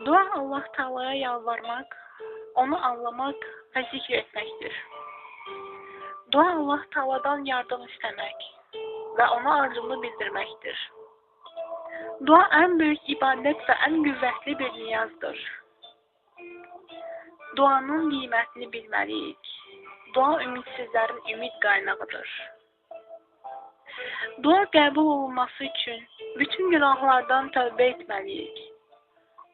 Dua Allah Taala'ya yalvarmak, onu anlamak və zikr etməkdir. Dua Allah Taala'dan yardım istəmək və ona arzunu bildirməkdir. Dua ən böyük ibadət və ən qüvvətli bir niyazdır. Duanın qiymətini bilməliyik. Dua ümidsizlərin ümid qaynağıdır. Dua qəbul olunması üçün bütün günahlardan tövbə etməliyik.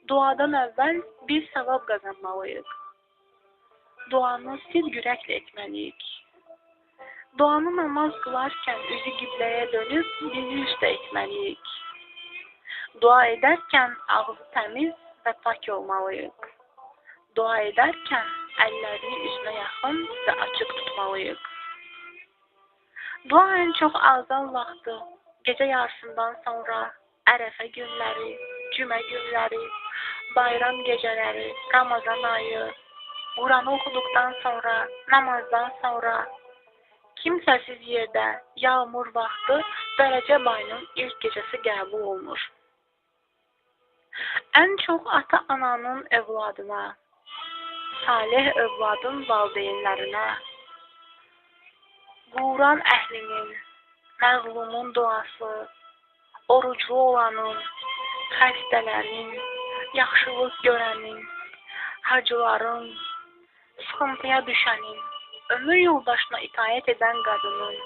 Duadan əvvəl bir savab qazanmalıyıq. Duanı sidq ürəklə etməliyik. Duanı namaz qılarkən üzü qibləyə dönüb dizi üstə etməliyik. Dua edərkən ağzı təmiz və pak olmalıyıq. Dua edərkən əllərini üzünə yaxın və açıq tutmalıyıq. Dua ən çox azan vaxtı, gecə yarısından sonra, ərəfə günləri, cümə günləri, bayram gecələri, Ramazan ayı, Quranı oxuduqdan sonra, namazdan sonra, kimsəsiz yerdə, yağmur vaxtı və Rəcəb ayının ilk gecəsi qəbul olunur. Ən çox ata-ananın övladına, salih övladın valideynlərinə, Quran əhlinin, məzlumun duası, oruclu olanın, xəstələrin, yaxşılıq görənin, hacıların, sıxıntıya düşənin, ömür yoldaşına itaət edən qadının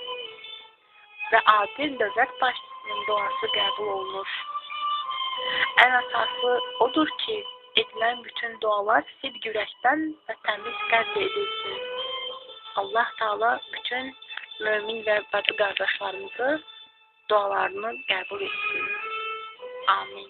və adil dövlət başçısının duası qəbul olunur. Ən əsası odur ki, edilən bütün dualar sidq ürəkdən və təmiz qəlblə edilsin. Allah Taala bütün mömin və bacı qardaşlarımızı dualarını qəbul etsin. Amin.